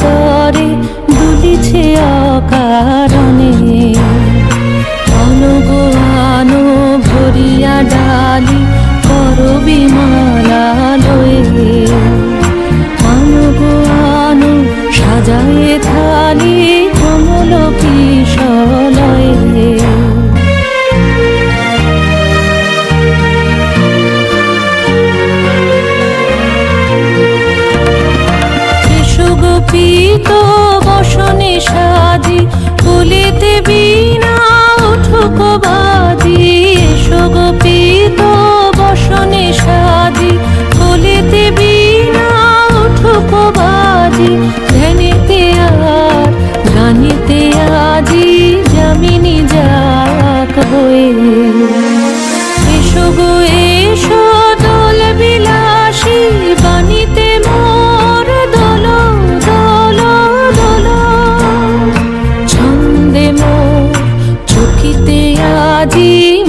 তরে দুলিছে অকারণে। অনুগান ভরিয়া ডালি করবি মালা অনুগানো সাজায়ে থালি বসনে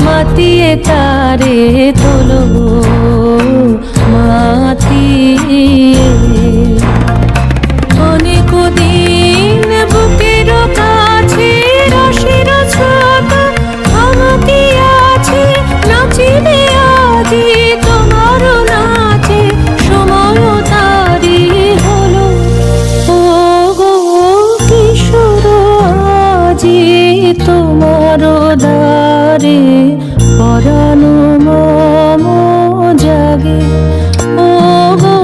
মাতিয়ে তারে তোলো। দ্বারে পরানো মম জাগে। ও গো